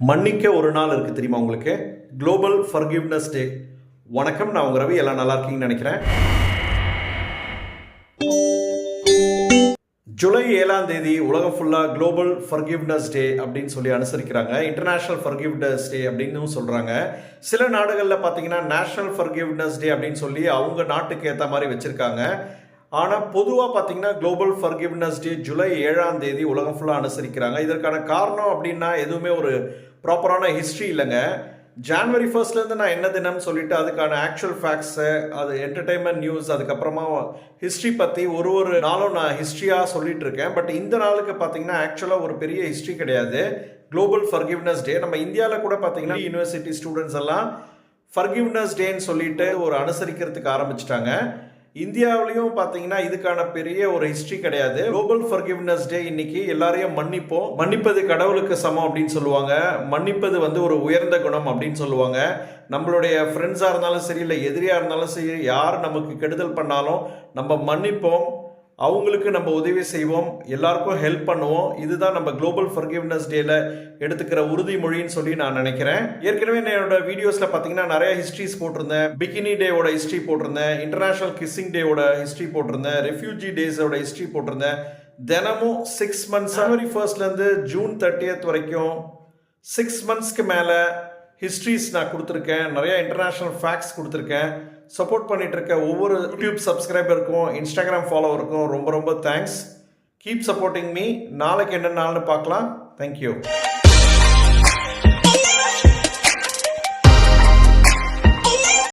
மன்னிக்க ஒரு நாள் இருக்குது தெரியுமா உங்களுக்கு? குளோபல் ஃபர்கிவ்னஸ் டே வணக்கம் நான் உங்கள் ரவி. எல்லாம் நல்லா இருக்கீங்கன்னு நினைக்கிறேன். ஜூலை ஏழாம் தேதி உலகம் ஃபுல்லாக குளோபல் ஃபர்கிவ்னஸ் டே அப்படின்னு சொல்லி அனுசரிக்கிறாங்க. இன்டர்நேஷ்னல் ஃபர்கிவ்னஸ் டே அப்படின்னு சொல்கிறாங்க சில நாடுகளில் பார்த்தீங்கன்னா நேஷனல் ஃபர்கிவ்னஸ் டே அப்படின்னு சொல்லி அவங்க நாட்டுக்கு ஏற்ற மாதிரி வச்சுருக்காங்க. ஆனால் பொதுவாக பார்த்தீங்கன்னா குளோபல் ஃபர்கிவ்னஸ் டே ஜூலை ஏழாம் தேதி உலகம் ஃபுல்லாக அனுசரிக்கிறாங்க. இதற்கான காரணம் அப்படின்னா எதுவுமே ஒரு ப்ராப்பரான ஹிஸ்ட்ரி இல்லைங்க. ஜான்வரி ஃபர்ஸ்ட்லேருந்து நான் என்ன தினம்னு சொல்லிட்டு அதுக்கான ஆக்சுவல் ஃபேக்ட்ஸு அது என்டர்டைன்மெண்ட் நியூஸ் அதுக்கப்புறமா ஹிஸ்ட்ரி பற்றி ஒரு ஒரு நாளும் நான் ஹிஸ்ட்ரியாக சொல்லிட்டு இருக்கேன். பட் இந்த நாளுக்கு பார்த்தீங்கன்னா ஆக்சுவலாக ஒரு பெரிய ஹிஸ்ட்ரி கிடையாது. குளோபல் ஃபர்கிவ்னஸ் டே நம்ம இந்தியாவில் கூட பார்த்தீங்கன்னா யூனிவர்சிட்டி ஸ்டூடெண்ட்ஸ் எல்லாம் ஃபர்கிவ்னஸ் டேன்னு சொல்லிட்டு ஒரு அனுசரிக்கிறதுக்கு ஆரம்பிச்சிட்டாங்க. இந்தியாவிலையும் பார்த்தீங்கன்னா இதுக்கான பெரிய ஒரு ஹிஸ்ட்ரி கிடையாது. குளோபல் ஃபர்கிவ்னஸ் டே இன்னைக்கு எல்லாரையும் மன்னிப்போம். மன்னிப்பது கடவுளுக்கு சமம் அப்படின்னு சொல்லுவாங்க. மன்னிப்பது வந்து ஒரு உயர்ந்த குணம் அப்படின்னு சொல்லுவாங்க. நம்மளுடைய ஃப்ரெண்ட்ஸாக இருந்தாலும் சரி இல்லை எதிரியாக இருந்தாலும் சரி யார் நமக்கு கெடுதல் பண்ணாலும் நம்ம மன்னிப்போம். அவங்களுக்கு நம்ம உதவி செய்வோம் எல்லாருக்கும் ஹெல்ப் பண்ணுவோம். இதுதான் நம்ம குளோபல் ஃபர்கிவ்னஸ் டேல எடுத்துக்கிற உறுதிமொழின்னு சொல்லி நான் நினைக்கிறேன். ஏற்கனவே நான் என்னோட வீடியோஸில் பார்த்தீங்கன்னா நிறைய ஹிஸ்ட்ரிஸ் போட்டிருந்தேன். பிகினி டேவோட ஹிஸ்ட்ரி போட்டிருந்தேன். இன்டர்நேஷனல் கிஸ்ஸிங் டேவோட ஹிஸ்ட்ரி போட்டிருந்தேன். ரெஃப்யூஜி டேஸோட ஹிஸ்ட்ரி போட்டிருந்தேன். தினமும் சிக்ஸ் மந்த்ஸ் ஜனவரி ஃபர்ஸ்ட்லேருந்து ஜூன் தேர்ட்டியத் வரைக்கும் சிக்ஸ் மந்த்ஸ்க்கு மேலே ஹிஸ்ட்ரிஸ் நான் கொடுத்துருக்கேன். நிறைய இன்டர்நேஷ்னல் ஃபேக்ட்ஸ் கொடுத்துருக்கேன். சப்போர்ட் பண்ணிட்டு இருக்க ஒவ்வொரு யூடியூப் சப்ஸ்கிரைபருக்கும் இன்ஸ்டாகிராம் ஃபாலோவருக்கும் ரொம்ப ரொம்ப தேங்க்ஸ் கீப் சப்போர்ட்டிங் மீ நாளைக்கு என்ன நாள்னு பார்க்கலாம். தேங்க்யூ